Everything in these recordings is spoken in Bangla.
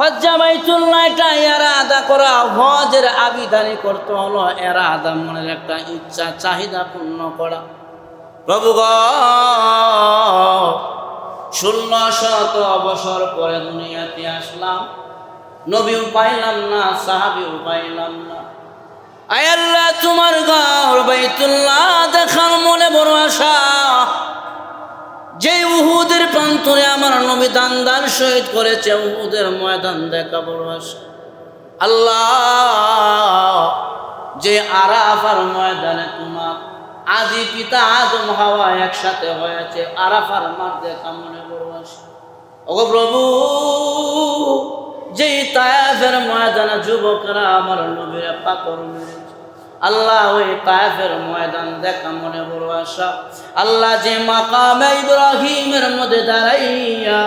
হজ্জা বাইতুল্লাহ এটা এরা আদা করা, হজের আবিধানি করতে হলো এরা আদা মনের একটা ইচ্ছা, চাহিদা পূর্ণ করা। প্রভু গ ষোলো শত বছর পরে দুনিয়াতে আসলাম। নবীও পাইলাম না, সাহাবিও পাইলাম না। আয় আল্লাহ, তোমার ঘর বাইতুল্লাহ দেখার মনে বড় আশা। যে উহুদের প্রান্তরে আমার নবী দান শহীদ করেছে, উহুদের ময়দান দেখা বড় আশা। আল্লাহ, যে আরাফার ময়দানে তোমার আদি পিতা আদম হাওয়া একসাথে হয়েছে, আরাফার মার দেখা মনে বড় আশা। ও প্রভু যে তায়াফের ময়দানে যুবকরা আমার নবীর পাকর মেরেছে আল্লাহ ওই তায়েফের ময়দান দেখা মনে বড় আশা। আল্লাহ যে মাকামে ইব্রাহিমের মধ্যে দাঁড়াইয়া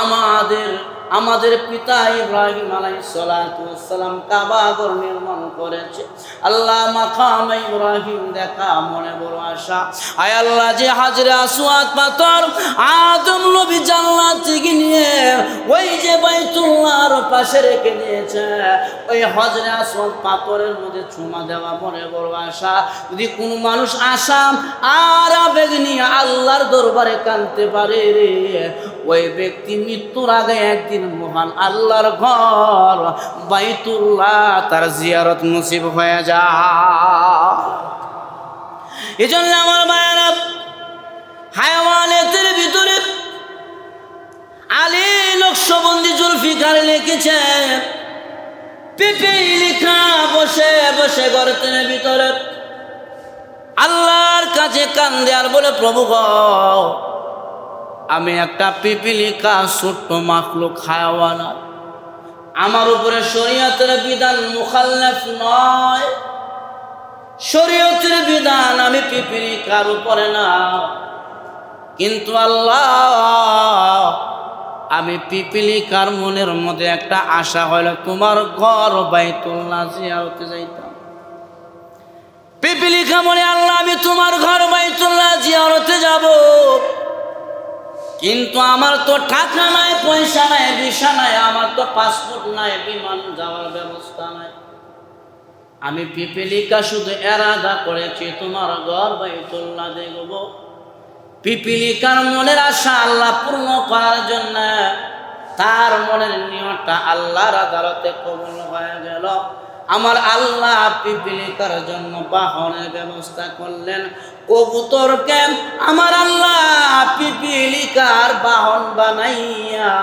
আমাদের আমাদের পিতা ইব্রাহিম আলাই সালাম কাবাগর নির্মাণ করেছে। আল্লাহ মাকাম ইব্রাহিম দেখা মনে বড় আশা। আয় আল্লাহ যে হাজরে আসুয়াত পাথর আদম নবী জান্নাত থেকে নিয়ে ওই যে বাইতুল্লাহর পাশে রেখে দিয়েছে। ওই হজরে আসওয়াত পাথরের মধ্যে চুমা দেওয়া মনে বড় আশা। যদি কোনো মানুষ আসাম আর আবেগ নিয়ে আল্লাহর দরবারে কানতে পারে রে ওই ব্যক্তি মৃত্যুর আগে একদিন মহান আল্লাহর ঘর বাইতুল্লাহ তার জিয়ারত নসিব হয়ে যায়। এই জন্য আমার মায়েরা হায়াওয়ানের ভিতরে আলী নকশবন্দি জুলফিকার লিখেছে, পিপি লিখা, বসে বসে গর্তের ভিতরে। আল্লাহর কাছে কান দেয়ার বলে, প্রভু গ আমি একটা পিপিলিকা, ছোট্ট মাখলুক খায়াওয়ালা আমার উপরে শরীয়তের বিধান মুখাল্লাফ নয়। শরীয়তের বিধান আমি পিপিলিকার উপরে না। কিন্তু আল্লাহ, আমি পিপিলিকার মনের মধ্যে একটা আশা হইল, তোমার ঘর বাইতুল্লাহ জিয়ারতে যাইতাম। পিপিলিকা মনে আল্লাহ, আমি তোমার ঘর বাইতুল্লাহ জিয়ারতে যাব। কিন্তু আমার তো টাকা নাই, পয়সা নাই, ভিসা নাই, আমার তো পাসপোর্ট নাই, বিমান যাওয়ার ব্যবস্থা নাই। আমি পিপিলিকা শুধু এরাদা করেছি, তোমার ঘর বাইতুল্লাহ দেখব। পিপিলিকার মনের আশা আল্লাহ পূর্ণ করার জন্য তার মনের নিয়মটা আল্লাহর আদালতে কবল হয়ে গেল। আমার আল্লাহ পিপিলিকার জন্য বাহনের ব্যবস্থা করলেন। কবুতরকে আমার আল্লাহ পিপিলিকার বাহন বানাইয়া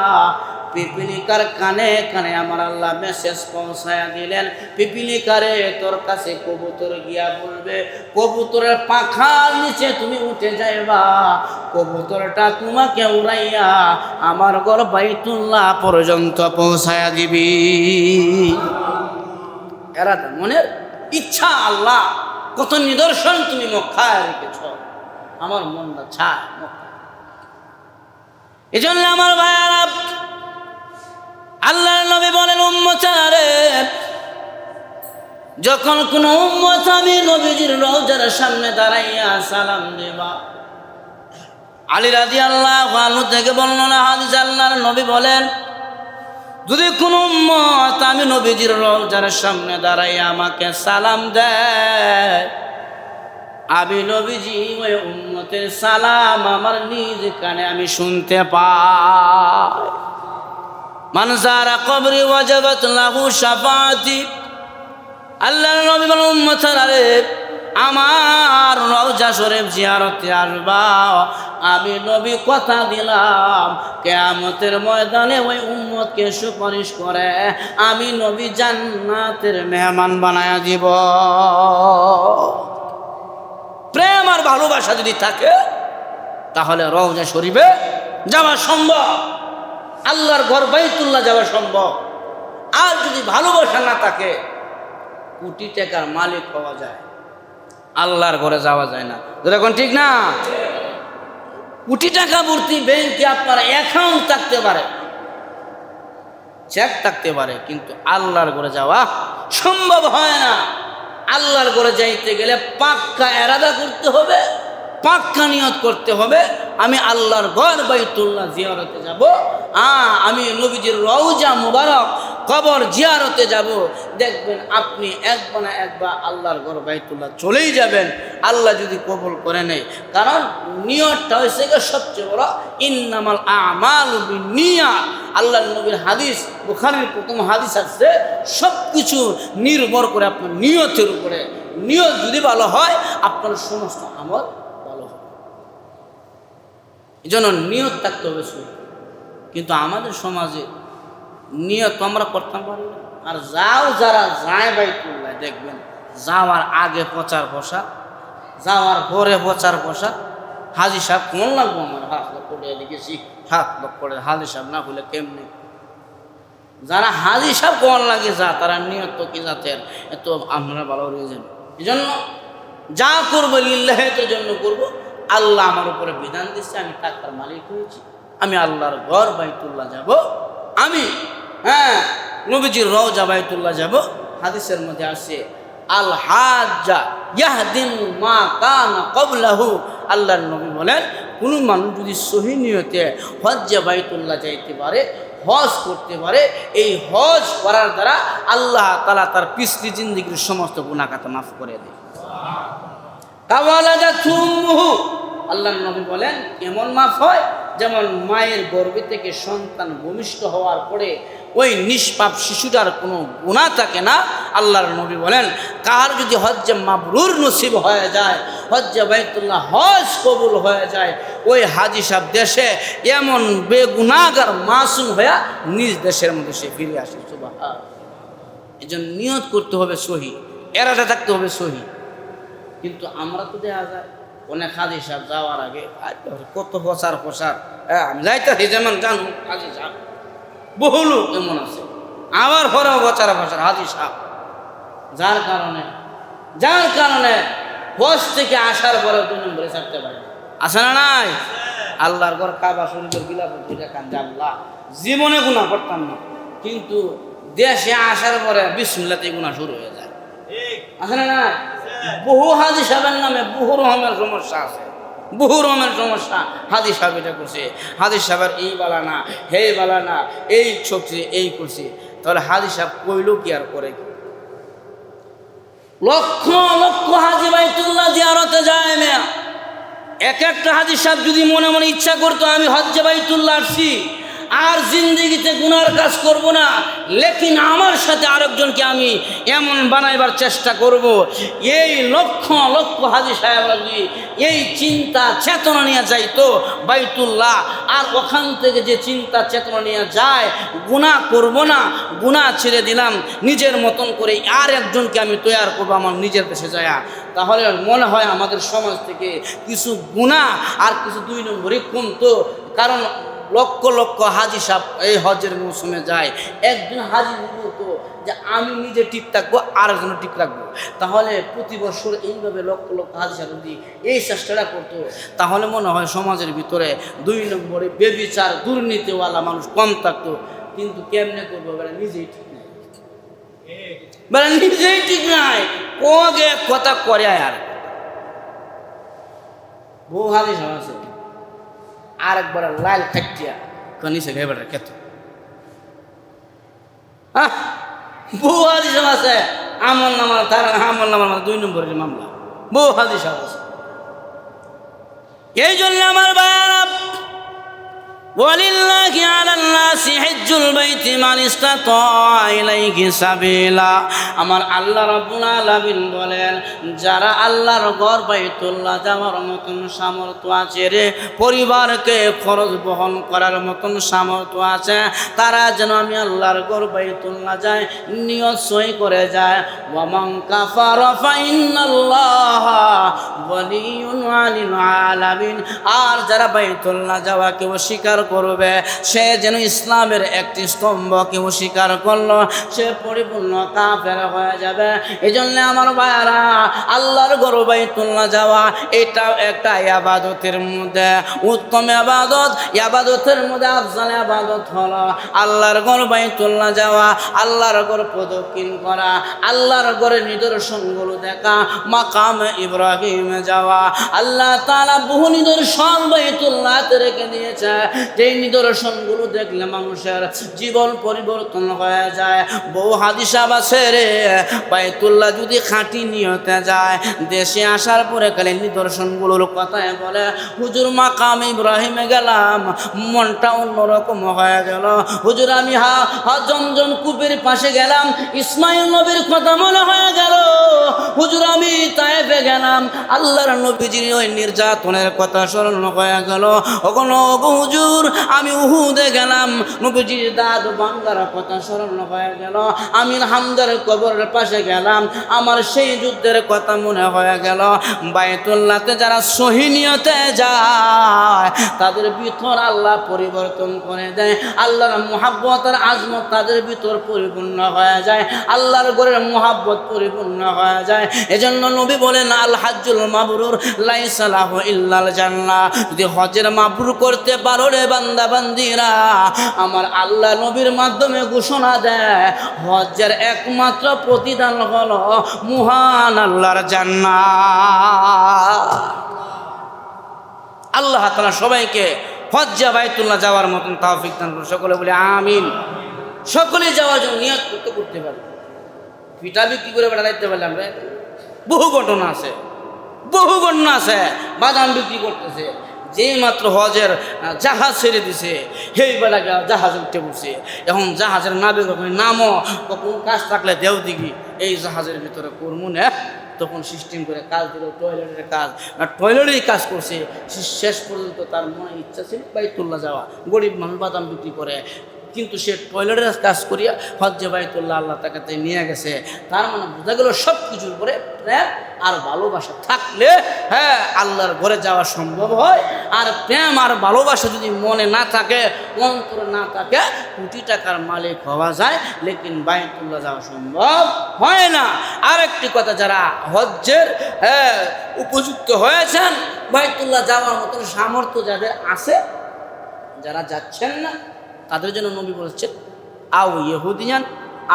পিপিলিকার কানে কানে আমার আল্লাহ মেসেজ পৌঁছায়া দিলেন। পিপিলিকারে তোর কাছে কবুতর গিয়া বলবে, কবুতরের পাখার নিচে তুমি উঠে যাইবা। কবুতরটা তোমাকে উড়াইয়া আমার ঘর বাইতুল্লাহ পর্যন্ত পৌঁছায়া দিবি। এরা মনের ইচ্ছা আল্লাহ। কত নিদর্শন তুমি মক্কায় রেখেছ। আমার মনটা ছায় এই জন্য আমার ভাইয়ারা আল্লাহ নবী বলেন, উম্মচারে, যখন কোন উম্মত আমি নবীজির রোজার সামনে দাঁড়াইয়া সালাম দেবা। আলী রাজি আল্লাহ আলু থেকে বর্ণনা হাদিস আল্লাহর নবী বলেন যদি কোনো উম্মত আমি নবীজির রোজার সামনে দাঁড়াইয়া আমাকে সালাম দেয়, আমি নবীজি ওই উম্মতের সালাম আমার নিজ কানে আমি শুনতে পাই। মানসারা কবরি ওয়াজাবাত লাহু শাফাতি। আল্লাহ নবী বলেন, উম্মত আরে আমার রওজা শরীফ জিয়ারতে আসবা। আমি নবী কথা দিলাম, কেয়ামতের ময়দানে ওই উম্মতকে সুপারিশ করে আমি নবী জান্নাতের মেহমান বানায়া দিব। প্রেম আর ভালোবাসা যদি থাকে, তাহলে রওজা শরীফে যাওয়া সম্ভব। আল্লাহর ঘর বাইতুল্লাহ যাওয়া সম্ভব। আর যদি ভালোবাসা না থাকে, কোটি টাকার মালিক হওয়া যায়। আল্লাহর ঘরে যাওয়া যায় না। যেরকম ঠিক না? কোটি টাকা ভর্তি ব্যাংকে আপনার অ্যাকাউন্ট থাকতে পারে। চেক থাকতে পারে, কিন্তু আল্লাহর ঘরে যাওয়া সম্ভব হয় না। আল্লাহর ঘরে যাইতে গেলে পাক্কা এরাদা করতে হবে। পাক্কা নিয়ত করতে হবে, আমি আল্লাহর ঘর বাইতুল্লাহ জিয়ারতে যাব। আ আমি নবীজির রওজা মুবারক কবর জিয়ারতে যাব। দেখবেন আপনি একবার না একবার আল্লাহর ঘর বাইতুল্লাহ চলেই যাবেন, আল্লাহ যদি কবল করে নেয়। কারণ নিয়তটা হয়েছে গিয়ে সবচেয়ে বড় ইন্নামাল আমাল নিয়া আল্লাহ নবীর হাদিস, বুখারির প্রথম হাদিস আসছে সব কিছু নির্ভর করে আপনার নিয়তের উপরে। নিয়ত যদি ভালো হয়, আপনার সমস্ত আমল জন্য নিয়ত থাকতে হবে শুধু। কিন্তু আমাদের সমাজে নিয়ত আমরা করতাম পারি না। আর যাও যারা যায় বাইতুল্লাহ, দেখবেন যাওয়ার আগে প্রচার পোশাক যাওয়ার পরে প্রচার পোশাক হাজি সাহেব কোন লাগবো আমার? হাত লোক করে লিখেছি, হাত লোক করে। হাজি সাহেব না হলে কেমনি? যারা হাজি সাহেব কোন লাগে যা, তারা নিয়ত কি জাতের? এত আমরা ভালো রিজন এই জন্য যা করব লিল্লাহের জন্য করব। আল্লাহ আমার উপরে বিধান দিচ্ছে, আমি টাকার মালিক হয়েছি, আমি আল্লাহর ঘর বাইতুল্লাহ যাব, আমি হ্যাঁ নবীজির রওজা বাইতুল্লাহ যাব। হাদিসের মধ্যে আসে আল হাজা ইয়াহদিন মা কানা কবলাহু আল্লাহর নবী বলেন, কোনো মানুষ যদি সহি নিয়তে হজ্জে বাইতুল্লাহ যাইতে পারে, হজ করতে পারে, এই হজ করার দ্বারা আল্লাহ তালা তার পিছলি জিন্দিগির সমস্ত গুণাকাতা মাফ করে দেয়। আল্লাহ নবী বলেন কেমন মাফ হয় যেমন মায়ের গর্ভে থেকে সন্তান ভূমিষ্ঠ হওয়ার পরে ওই নিষ্পাপ শিশুটার কোনো গুণা থাকে না? আল্লাহর নবী বলেন, কার যদি হজ্জে মাবরুর নসিব হয়ে যায়, হজ্জে বাইতুল্লাহ হজ কবুল হয়ে যায়, ওই হাজি সাহেব দেশে এমন বেগুনাগার মাসুম হয়ে নিজ দেশের মধ্যে সে ফিরে আসে। সুবাহ এই জন্য নিয়ত করতে হবে সহি এরাটা থাকতে হবে সহি। কিন্তু আমরা তো দেখা যায় অনেক হাজি সাহেব যাওয়ার আগে কত প্রচার প্রসার হ্যাঁ আমি যাইতেছি যেমন জানো হাজি সাহেব। বহু লোক এমন আছে। আবার পরেও প্রচার প্রসার হাজি সাহেব। যার কারণে যার কারণে বস থেকে আসার পরে দুই নম্বরে ছাড়তে পারে। আছে না নাই? আল্লাহর ঘর কাবা শরীফের গিলাফ দুইটা কান্দে আল্লাহ জীবনে গুণা করতাম না কিন্তু দেশে আসার পরে বিসমুল্লাতে গুণা শুরু হয়ে যায়। আছে না না বহু হাজি সাহেবের নামে বহু রকমের সমস্যা আছে। বহু রকমের সমস্যা। হাজি সাহেব এটা করছে। হাজি সাহেবের এই বালা না, হে বালা না, এই ছকছে এই করছে। তাহলে হাজি সাহেব কইলো কি আর করে লক্ষ লক্ষ হাজি বাইতুল্লাহ জিয়ারতে যায় মেয়া। এক একটা হাজি সাহেব যদি মনে মনে ইচ্ছা করতো, আমি হজ্জে বাইতুল্লাহ আসছি। আর জিন্দিগিতে গুনার কাজ করব না। লেকিন আমার সাথে আরেকজনকে আমি এমন বানাইবার চেষ্টা করব। এই লক্ষ লক্ষ হাজি সাহেব এই চিন্তা চেতনা নিয়ে যাইতো বাইতুল্লাহ। আর ওখান থেকে যে চিন্তা চেতনা নিয়ে যায় গুণা করব না গুণা ছেড়ে দিলাম, নিজের মতন করে আর একজনকে আমি তৈয়ার করব আমার নিজের দেশে যায়। তাহলে মনে হয় আমাদের সমাজ থেকে কিছু গুণা আর কিছু দুই নম্বরই কমতো কারণ লক্ষ লক্ষ হাজি সাপ এই হজের মৌসুমে যায়। একজন হাজি বলতো যে, আমি নিজে ঠিক থাকব আর একজন ঠিক রাখব। তাহলে প্রতি বছর এইভাবে লক্ষ লক্ষ হাজি সাহেব যদি এই চেষ্টাটা করতো, তাহলে মনে হয় সমাজের ভিতরে দুই নম্বরে বেবিচার, দুর্নীতিওয়ালা মানুষ কম থাকতো। কিন্তু কেমনে করব? বেড়া নিজেই ঠিক নাই। বেড়া নিজেই ঠিক নাই। কোগে কথা করে আর। বহু হাজি সাহেব আছে। আর একবার লাল খাটিয়া কনিসে গাইবার কেত? হ্যাঁ বহু হাদিস আছে আমল নামা তার আমল নামার মধ্যে দুই নম্বরের মামলা। বহু হাদিস আছে। এই জন্য আমার বায়ান ولله على الناس حج البيت من استطاع إليه سبيلا আমার আল্লাহ রাব্বুল আলামিন বলেন যারা আল্লাহর ঘর বাইতুল্লাহ যাওয়ার মতন সামর্থ্য আছে রে পরিবারকে খরচ বহন করার মতন সামর্থ্য আছে তারা যেন আমি আল্লাহর ঘর বাইতুল্লাহ যায় নিয়ত সই করে যায় ওয়ামান কাফারা ফাইন্নাল্লাহ ওয়ালিয়ুন আলিল আলামিন আর যারা বাইতুল্লাহ যাওয়াকে অস্বীকার করবে। সে যেন ইসলামের একটি স্তম্ভকে অস্বীকার করল। সে পরিপূর্ণ কাফের হয়ে যাবে। এই জন্য আমার ভাইয়ারা, আল্লাহর গরু বাইতুল্লাহ যাওয়া, এটাও একটা আবাদতের মধ্যে। উত্তম আবাদত, আবাদতের মধ্যে আফজাল আবাদত হলো আল্লাহর গরু বাইতুল্লাহ যাওয়া, আল্লাহর গড় প্রদক্ষিণ করা, আল্লাহর গড়ে নিদর্শনগুলো দেখা, মাকাম ইব্রাহিম যাওয়া। আল্লাহ তাআলা বহু নিদর্শন বাইতুল্লাহ রেখে দিয়েছে। এই নিদর্শনগুলো দেখলে মানুষের জীবন পরিবর্তন হয়ে যায়। বহু হাদিসা রে যদি খাঁটি নিয়তে যায়, দেশে আসার পরে খালি নিদর্শনগুলোর কথায় বলে। হুজুর মাকাম ইব্রাহিমে গেলাম, মনটা অন্যরকম হয়ে গেল। হুজুর আমি হা হা জমজম কূপের পাশে গেলাম, ইসমাইল নবীর কথা মনে হয়ে গেল। হুজুর আমি তায়েফে গেলাম। আল্লাহর নবীজির ওই নির্যাতনের কথা স্মরণ হয়ে গেল। ওখানে হুজুর, আমি উহুদে গেলাম। নবীজির দাঁত বাঙ্গার কথা স্মরণ হয়ে গেল। আমি হামদার কবরের পাশে গেলাম। আমার সেই যুদ্ধের কথা মনে হয়ে গেল। বায়তুল্লাহতে যারা সহিনিয়তে যায়, তাদের ভিতর আল্লাহ পরিবর্তন করে দেয়। আল্লাহর মোহাব্বতের আজমত তাদের ভিতর পরিপূর্ণ হয়ে যায়। আল্লাহর ঘরের মোহাব্বত পরিপূর্ণ হয়ে যায়। এজন্য নবী বলেন আল হাজ্জুল মাবরুর লাইসালাহ ইল্লাল জান্নাহ। যদি হজের মাবরুর করতে পারো রে বান্দা, বান্দিরা, আমার আল্লাহ নবীর মাধ্যমে ঘোষণা দেয়, হজের একমাত্র প্রতিদান হলো মুহান আল্লাহর জান্নাত আল্লাহ তালা সবাইকে হজ্জা বাইতুল্লাহ যাওয়ার মতন তাওফিক দান করুন। সকলে বলে আমিন। সকলে যাওয়ার জন্য নিয়ত করতে করতে পারে পিঠা বিক্রি করে বেড়াইতে পারলাম রে। বহু ঘটনা আছে। বহু ঘটনা আছে। বাদাম বিক্রি করতেছে। যেই মাত্র হজের জাহাজ ছেড়ে দিছে, সেই বেলা গা- জাহাজ উঠে পড়ছে। এখন জাহাজের নাবে কখন নামও কখন কাজ থাকলে দেও দিঘি এই জাহাজের ভিতরে করমু না তখন সিস্টেম করে কাজ দিল টয়লেটের কাজ। আর টয়লেটেই কাজ করছে। শেষ পর্যন্ত তার মনে ইচ্ছা ছিল বাইতুল্লাহ যাওয়া। গরিব মানুষ বাদাম বিক্রি করে। কিন্তু সে টয়লেটের কাজ করিয়া হজ্জে বাইতুল্লাহ আল্লাহ তাকে নিয়ে গেছে। তার মানে বোঝা গেল সব কিছুর পরে প্রেম আর ভালোবাসা থাকলে হ্যাঁ আল্লাহর ঘরে যাওয়া সম্ভব হয়। আর প্রেম আর ভালোবাসা যদি মনে না থাকে, অন্তরে না থাকে, কোটি টাকার মালিক হওয়া যায়, লেকিন বাইতুল্লাহ যাওয়া সম্ভব হয় না। আরেকটি কথা, যারা হজ্জের হ্যাঁ উপযুক্ত হয়েছেন, বাইতুল্লাহ যাওয়ার মতন সামর্থ্য যাদের আছে, যারা যাচ্ছেন না তাদের জন্য নবী বলেছেন আও ইহুদিয়ান,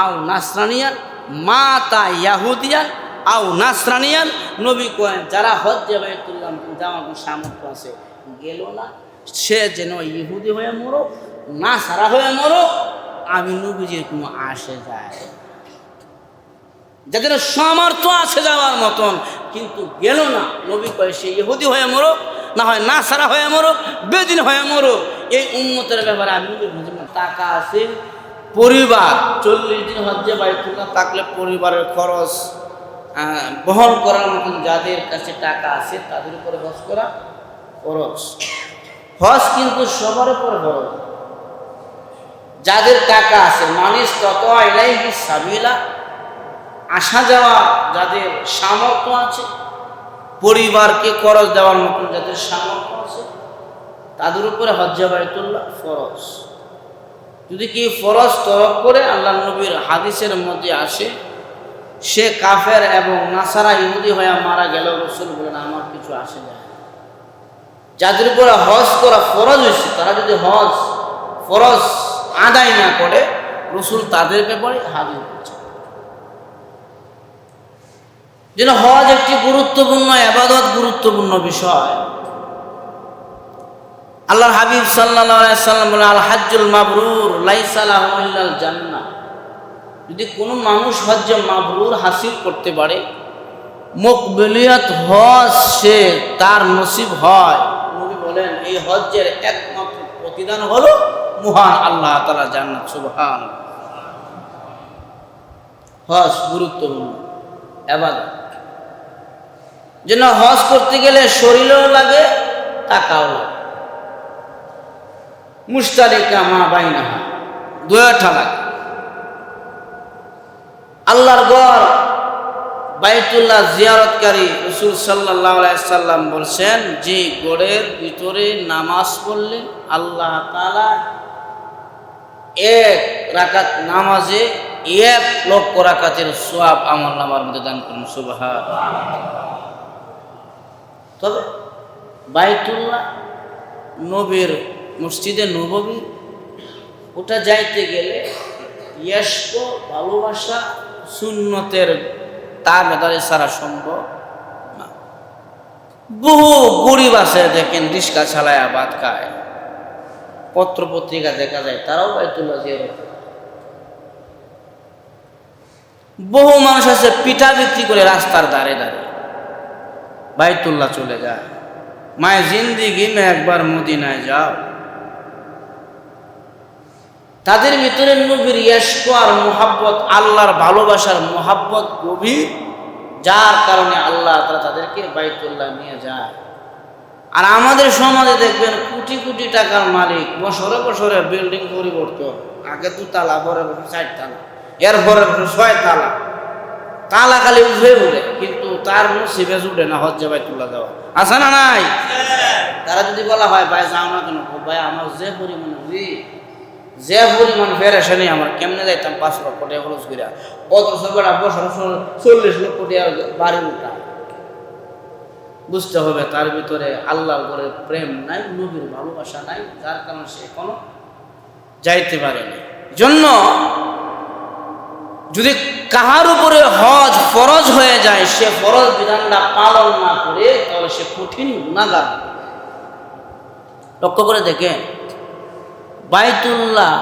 আও নাসরানিয়ান মা তা ইয়াহুদিয়ান, আও নাসরানিয়ান। নবী কয়েন যারা হজ হজ্জে বাইতুল্লাহ যাওয়ার কোনো সামর্থ্য আছে, গেল না। সে যেন ইহুদি হয়ে মরো না সারা হয়ে মরো, আমি নবীজির কোনো আসে যায় যাদের সামর্থ্য আছে যাওয়ার মতন, কিন্তু গেল না। নবী কয়ে, সে ইহুদি হয়ে মরো, না হয় না সারা হয়ে মরো, বেদিন হয়ে মরো। এই উন্মতের ব্যাপারে আমি টাকা আছে? পরিবার, চল্লিশ দিন হজ্জে বাইতুল্লাহ থাকলে পরিবারের খরচ বহন করার মতন যাদের কাছে টাকা আছে তাদের উপরে হজ করা খরচ হজ কিন্তু সবার উপর খরচ যাদের টাকা আছে মানুষ তত এলাইহি সাবিলা, আসা যাওয়া যাদের সামর্থ্য আছে, পরিবারকে খরচ দেওয়ার মতন যাদের সামর্থ্য আছে তাদের উপরে হজ্জা বাইতুল্লাহ ফরজ। যদি কি ফরজ তরক করে, আল্লাহ নবীর হাদিসের মধ্যে আসে, সে কাফের এবং নাসারা ইহুদি হয়ে মারা গেল, রসুল বলেন, আমার কিছু আসে না। যাদের উপরে হজ করা ফরজ হয়েছে, তারা যদি হজ ফরজ আদায় না করে, রসুল তাদের ব্যাপারে হাজির যেন হজ একটি গুরুত্বপূর্ণ, আবাদত গুরুত্বপূর্ণ বিষয়। আল্লাহর হাবিব সাল্লাম আল লাইসালাহ জান্না যদি কোনো মানুষ হজ্জ মাবরুর হাসিল করতে পারে, মকবলিয়াত হজ সে তার নসিব হয়। নবী বলেন, এই হজ্জের একমাত্র প্রতিদান হলো মহান আল্লাহ তালা জান্নাত সুবহান হজ গুরুত্বপূর্ণ এবার যেন হজ করতে গেলে শরীরও লাগে, টাকাও লাগে। মুস্তারিকা মা বাইনা দুয়াটা লাগে আল্লাহর গড় বাইতুল্লাহ জিয়ারতকারী রসুল সাল্লাহ সাল্লাম বলছেন, যে গড়ের ভিতরে নামাজ পড়লে আল্লাহ তালা এক রাকাত নামাজে এক লক্ষ রাকাতের সোয়াব আমার নামার মধ্যে দান করুন সুবাহ তবে বাইতুল্লাহ নবীর মসজিদে নববী ওটা যাইতে গেলে ইয়াস্ক ভালোবাসা সুন্নতের তার মেদারে সারা সম্ভব না। বহু গরিব আছে, দেখেন রিস্কা চালায় ভাত খায়। পত্র পত্রিকা দেখা যায়, তারাও বাইতুল্লাহ জিয়ারত বহু মানুষ আছে, পিঠা বিক্রি করে রাস্তার ধারে ধারে বাইতুল্লাহ চলে যায়। মায় জিন্দিগি মে একবার মদিনায় যাও। তাদের ভিতরে নবীর ইয়স্ক আর মোহাব্বত আল্লাহর ভালোবাসার মোহাব্বত গভীর যার কারণে আল্লাহ তারা তাদেরকে বাইতুল্লাহ নিয়ে যায়। আর আমাদের সমাজে দেখবেন কোটি কোটি টাকার মালিক বছরে বছরে বিল্ডিং পরিবর্তন আগে দু তালা পরে বছর চার তালা এরপরে বছর ছয় তালা। তালা খালি উঠে উঠে কিন্তু তার নসিবে উঠে না হজ্জে বাইতুল্লাহ দেওয়া আছে না নাই? তারা যদি বলা হয় ভাই যাও না কেন? ভাই আমার যে পরিমাণ যে পরিমাণ ফেরেশানি আমার কেমনে যাইতাম? পাঁচ লক্ষ টাকা খরচ করিয়া অথচ বেড়া বছর চল্লিশ লক্ষ টাকা বাড়ি উঠা। বুঝতে হবে তার ভিতরে আল্লাহ করে প্রেম নাই, নবীর ভালোবাসা নাই, যার কারণে সে এখনও যাইতে পারেনি জন্য যদি কাহার উপরে হজ ফরজ হয়ে যায়, সে ফরজ বিধানটা পালন না করে, তাহলে সে কঠিন গুণাগার লক্ষ্য করে দেখেন বাইতুল্লাহ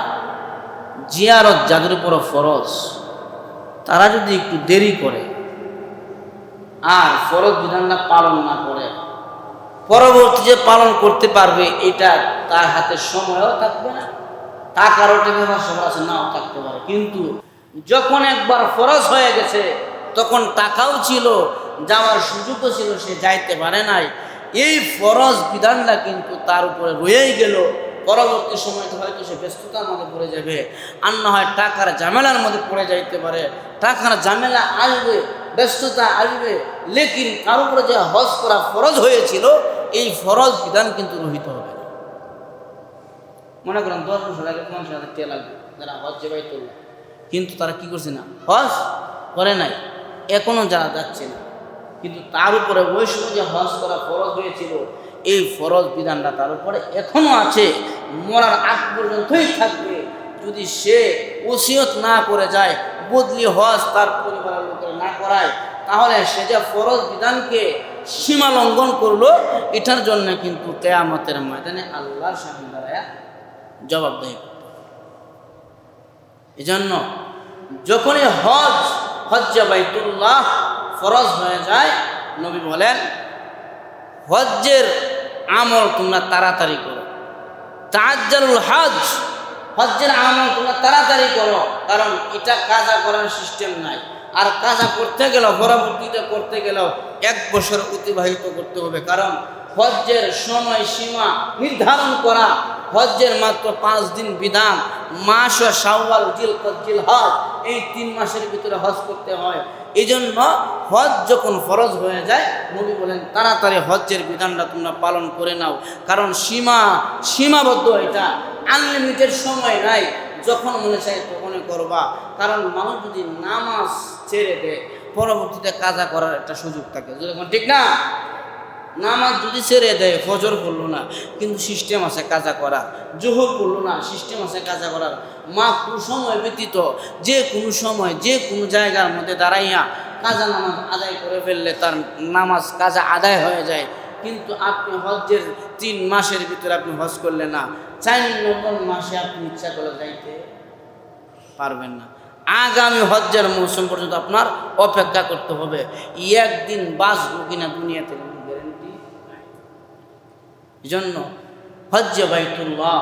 জিয়ারত যাদের উপর ফরজ, তারা যদি একটু দেরি করে আর ফরজ বিধানটা পালন না করে, পরবর্তী যে পালন করতে পারবে, এটা তার হাতে সময়ও থাকবে না টাকারও টাকা সবার আছে, নাও থাকতে পারে। কিন্তু যখন একবার ফরজ হয়ে গেছে, তখন টাকাও ছিল, যাওয়ার সুযোগও ছিল, সে যাইতে পারে নাই। এই ফরজ বিধানটা কিন্তু তার উপরে রয়েই গেল। পরবর্তী সময়তে হয়তো সে ব্যস্ততার মধ্যে পড়ে যাবে। আর না হয় টাকার ঝামেলার মধ্যে পড়ে যাইতে পারে। টাকার ঝামেলা আসবে, ব্যস্ততা আসবে। লেকিন তার উপরে যে হজ করা ফরজ হয়েছিল, এই ফরজ বিধান কিন্তু রহিত হবে মনে করেন দশ বছর আগে পঞ্চাশ হাজার টাকা লাগবে যারা হজ যে বাইতুল্লাহ। কিন্তু তারা কি করছে না? হজ করে নাই। এখনও যারা যাচ্ছে না। কিন্তু তার উপরে ওই সময় যে হজ করা ফরজ হয়েছিল এই ফরজ বিধানটা তার উপরে এখনও আছে মরার আগ পর্যন্তই থাকবে যদি সে ওসিয়ত না করে যায়, বদলি হজ তার পরিবারের লোকের না করায়, তাহলে সে যে ফরজ বিধানকে সীমা লঙ্ঘন করল, এটার জন্য কিন্তু কেয়ামতের ময়দানে আল্লাহর সামনে দাঁড়ায় হবে। এজন্য যখনই হজ, হজ্জা বাইতুল্লাহ ফরজ হয়ে যায়, নবী বলেন হজ্জের আমল তোমরা তাড়াতাড়ি করো। তাজ্জালুল হজ হজ্জের আমল তোমরা তাড়াতাড়ি করো, কারণ এটা কাজা করার সিস্টেম নাই। আর কাজা করতে গেলেও, পরবর্তীতে করতে গেলেও এক বছর অতিবাহিত করতে হবে। কারণ হজ্জের সময় সীমা নির্ধারণ করা, হজ্জের মাত্র পাঁচ দিন বিধান, মাস ও সাওয়াল জিল জিল হজ এই তিন মাসের ভিতরে হজ করতে হয়। এই জন্য হজ যখন ফরজ হয়ে যায়, নবী বলেন, তাড়াতাড়ি হজ্জের বিধানটা তোমরা পালন করে নাও। কারণ সীমা, সীমাবদ্ধ এটা। আনলিমিটেড সময় নাই, যখন মনে চায় তখনই করবা। কারণ মানুষ যদি নামাজ ছেড়ে দেয়, পরবর্তীতে কাজা করার একটা সুযোগ থাকে। যখন ঠিক না? নামাজ যদি ছেড়ে দেয়, ফজর পড়ল না, কিন্তু সিস্টেম আছে কাজা করা, জোহর পড়ল না সিস্টেম আছে কাজা করার মা কোনো সময় ব্যতীত যে কোনো সময়, যে কোনো জায়গার মধ্যে দাঁড়াইয়া কাজা নামাজ আদায় করে ফেললে তার নামাজ কাজা আদায় হয়ে যায়। কিন্তু আপনি হজ্জের তিন মাসের ভিতরে আপনি হজ করলেন না, চার নম্বর মাসে আপনি ইচ্ছা করে যাইতে পারবেন না। আগামী হজ্জের মৌসুম পর্যন্ত আপনার অপেক্ষা করতে হবে। একদিন বাঁচবো কিনা দুনিয়াতে? জন্য হজ্জে বাইতুল্লাহ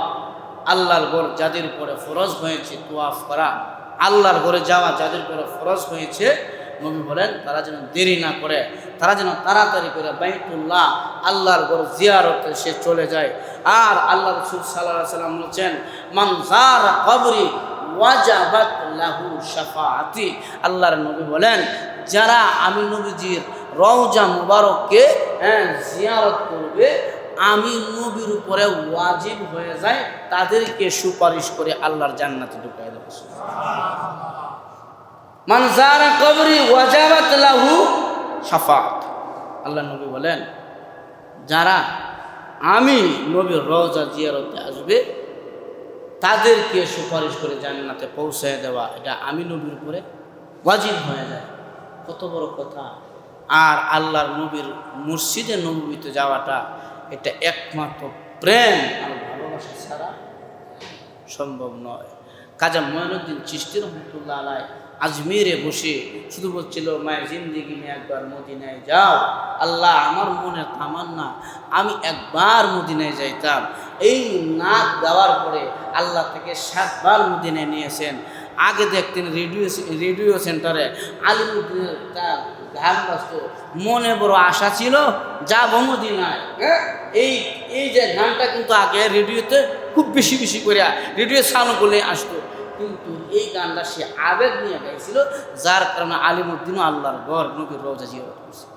আল্লাহর ঘর যাদের উপরে ফরজ হয়েছে তোয়াফ করা, আল্লাহর ঘরে যাওয়া যাদের উপরে ফরজ হয়েছে, নবী বলেন তারা যেন দেরি না করে, তারা যেন তাড়াতাড়ি করে বাইতুল্লাহ আল্লাহর ঘর জিয়ারতে সে চলে যায়। আর আল্লাহ রসুল সাল্লাহ সাল্লাম বলছেন মানজার কবরি ওয়াজাবাত লাহু আল্লাহর নবী বলেন, যারা আমি নবীজির রওজা মুবারককে হ্যাঁ জিয়ারত করবে আমি নবীর উপরে ওয়াজিব হয়ে যায়, তাদেরকে সুপারিশ করে আল্লাহর জান্নাতে ঢুকাই দেবো। মানজারা কবরি ওয়াজাবাত লাহু শাফাত আল্লাহ নবী বলেন, যারা আমি নবীর রওজা জিয়ারতে আসবে, তাদেরকে সুপারিশ করে জান্নাতে পৌঁছায় দেওয়া, এটা আমি নবীর উপরে ওয়াজিব হয়ে যায়। কত বড় কথা। আর আল্লাহর নবীর মসজিদে নবীতে যাওয়াটা এটা একমাত্র প্রেম আর ভালোবাসা ছাড়া সম্ভব নয়। কাজা ময়নুদ্দিন চিস্তি রহমতুল্লাহ আলাই আজমিরে বসে শুধু বলছিল, মায়ের জিন্দিগি নিয়ে একবার মদিনায় যাও। আল্লাহ আমার মনে তামান্না, আমি একবার মদিনায় যাইতাম। এই নাক দেওয়ার পরে আল্লাহ থেকে সাতবার মদিনায় নিয়েছেন আগে দেখতেন রেডিও রেডিও সেন্টারে আলিমুদ্দিনের তার মনে বড় আশা ছিল যা মদিনায়। হ্যাঁ? এই এই যে গানটা কিন্তু আগে রেডিওতে খুব বেশি বেশি করে রেডিও সানো বলে আসতো। কিন্তু এই গানটা সে আবেগ নিয়ে গাইছিল, যার কারণে আলিমুদ্দিনও আল্লাহর গড় নবীর রোজা জিয়া করছে।